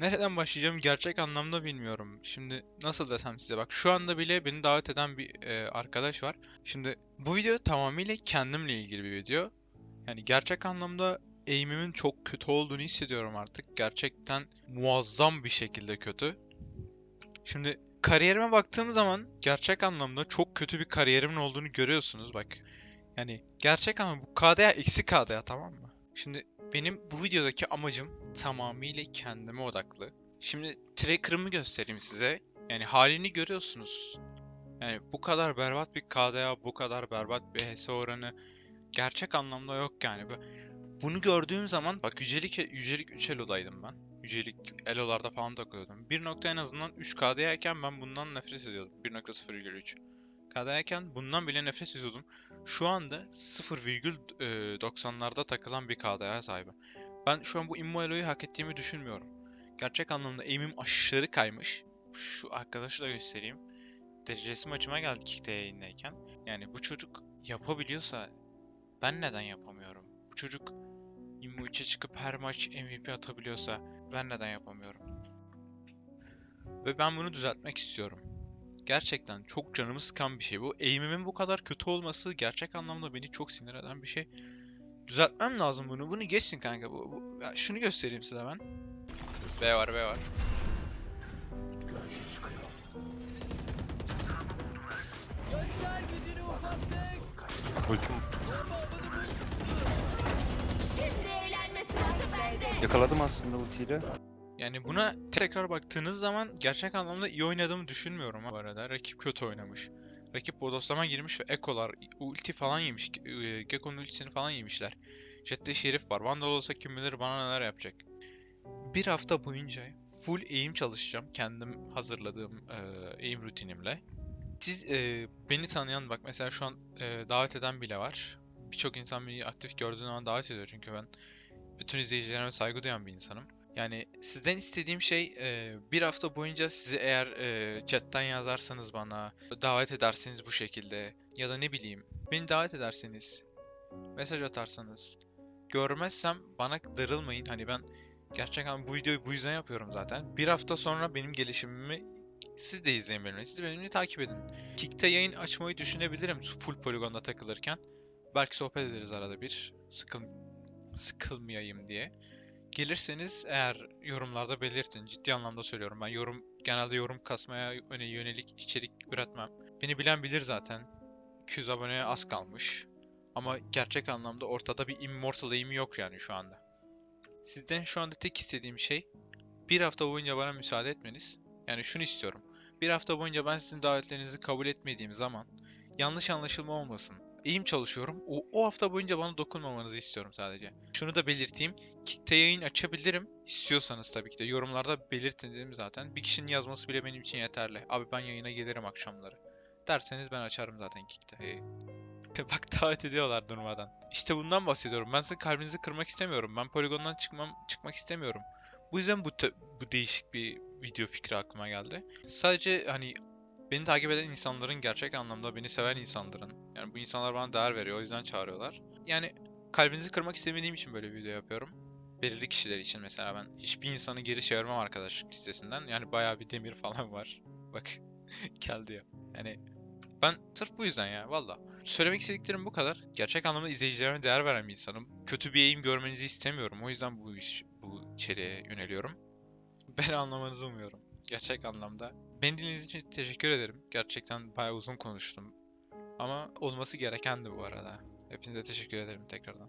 Nereden başlayacağım gerçek anlamda bilmiyorum. Şimdi nasıl desem size bak şu anda bile beni davet eden bir e, arkadaş var. Şimdi bu video tamamıyla kendimle ilgili bir video. Yani gerçek anlamda eğimimin çok kötü olduğunu hissediyorum artık. Gerçekten muazzam bir şekilde kötü. Şimdi kariyerime baktığım zaman gerçek anlamda çok kötü bir kariyerimin olduğunu görüyorsunuz bak. Yani gerçek anlamda bu KDA eksi KDA tamam mı? Şimdi benim bu videodaki amacım tamamıyla kendime odaklı. Şimdi tracker'ımı göstereyim size. Yani halini görüyorsunuz. Yani bu kadar berbat bir KDA, bu kadar berbat bir HS oranı gerçek anlamda yok yani. Bu- Bunu gördüğüm zaman bak yücelik yücelik 3 elodaydım ben. Yücelik elolarda falan takılıyordum. Bir nokta en azından 3 KDA'yken ben bundan nefret ediyordum. 1.0,3. KDA'yken bundan bile nefret ediyordum. Şu anda 0,90'larda takılan bir KDA'ya sahibim. Ben şu an bu Immo Elo'yu hak ettiğimi düşünmüyorum. Gerçek anlamda aim'im aşırı kaymış. Şu arkadaşı da göstereyim. Derecesi maçıma geldi Kick'te yayındayken. Yani bu çocuk yapabiliyorsa ben neden yapamıyorum? Bu çocuk Immo 3'e çıkıp her maç MVP atabiliyorsa ben neden yapamıyorum? Ve ben bunu düzeltmek istiyorum. Gerçekten çok canımı sıkan bir şey bu. Aim'imin bu kadar kötü olması gerçek anlamda beni çok sinir eden bir şey. Düzeltmem lazım bunu. Bunu geçsin kanka. Bu, bu- ya şunu göstereyim size ben. B var B var. Ultim yakaladım aslında ultiyle. Yani buna tekrar baktığınız zaman gerçek anlamda iyi oynadığımı düşünmüyorum bu arada. Rakip kötü oynamış. Rakip bodoslama girmiş ve ekolar, ulti falan yemiş. e, Gekko'nun ultisini falan yemişler. Jet'te Şerif var. Vandal olsa kim bilir bana neler yapacak. Bir hafta boyunca full aim çalışacağım. Kendim hazırladığım e, aim rutinimle. Siz e, beni tanıyan bak mesela şu an e, davet eden bile var. Birçok insan beni aktif gördüğü zaman davet ediyor çünkü ben bütün izleyicilerime saygı duyan bir insanım. Yani sizden istediğim şey e, bir hafta boyunca sizi eğer e, chatten yazarsanız bana, davet ederseniz bu şekilde ya da ne bileyim beni davet ederseniz, mesaj atarsanız, görmezsem bana darılmayın. Hani ben gerçekten bu videoyu bu yüzden yapıyorum zaten. Bir hafta sonra benim gelişimimi siz de izleyin benimle. Siz de benimle takip edin. Kick'te yayın açmayı düşünebilirim full poligonda takılırken. Belki sohbet ederiz arada bir. Sıkıl sıkılmayayım diye. Gelirseniz eğer yorumlarda belirtin. Ciddi anlamda söylüyorum. Ben yorum genelde yorum kasmaya öne yönelik içerik üretmem. Beni bilen bilir zaten. 200 aboneye az kalmış. Ama gerçek anlamda ortada bir immortal aim yok yani şu anda. Sizden şu anda tek istediğim şey bir hafta boyunca bana müsaade etmeniz. Yani şunu istiyorum. Bir hafta boyunca ben sizin davetlerinizi kabul etmediğim zaman yanlış anlaşılma olmasın. İyiyim çalışıyorum. O, o hafta boyunca bana dokunmamanızı istiyorum sadece. Şunu da belirteyim. Kick'te yayın açabilirim. İstiyorsanız tabii ki de yorumlarda belirtin dedim zaten. Bir kişinin yazması bile benim için yeterli. Abi ben yayına gelirim akşamları. Derseniz ben açarım zaten Kick'te. Hey. Bak davet ediyorlar durmadan. İşte bundan bahsediyorum. Ben sizin kalbinizi kırmak istemiyorum. Ben poligondan çıkmam çıkmak istemiyorum. Bu yüzden bu bu değişik bir video fikri aklıma geldi. Sadece hani beni takip eden insanların gerçek anlamda beni seven insanların. Yani bu insanlar bana değer veriyor. O yüzden çağırıyorlar. Yani kalbinizi kırmak istemediğim için böyle bir video yapıyorum. Belirli kişiler için mesela ben hiçbir insanı geri çevirmem arkadaşlık listesinden. Yani bayağı bir demir falan var. Bak geldi ya. Yani ben sırf bu yüzden ya valla. Söylemek istediklerim bu kadar. Gerçek anlamda izleyicilerime değer veren bir insanım. Kötü bir eğim görmenizi istemiyorum. O yüzden bu iş, bu içeriğe yöneliyorum. Beni anlamanızı umuyorum. Gerçek anlamda. Beni dinlediğiniz için teşekkür ederim. Gerçekten bayağı uzun konuştum. Ama olması gerekendi bu arada. Hepinize teşekkür ederim tekrardan.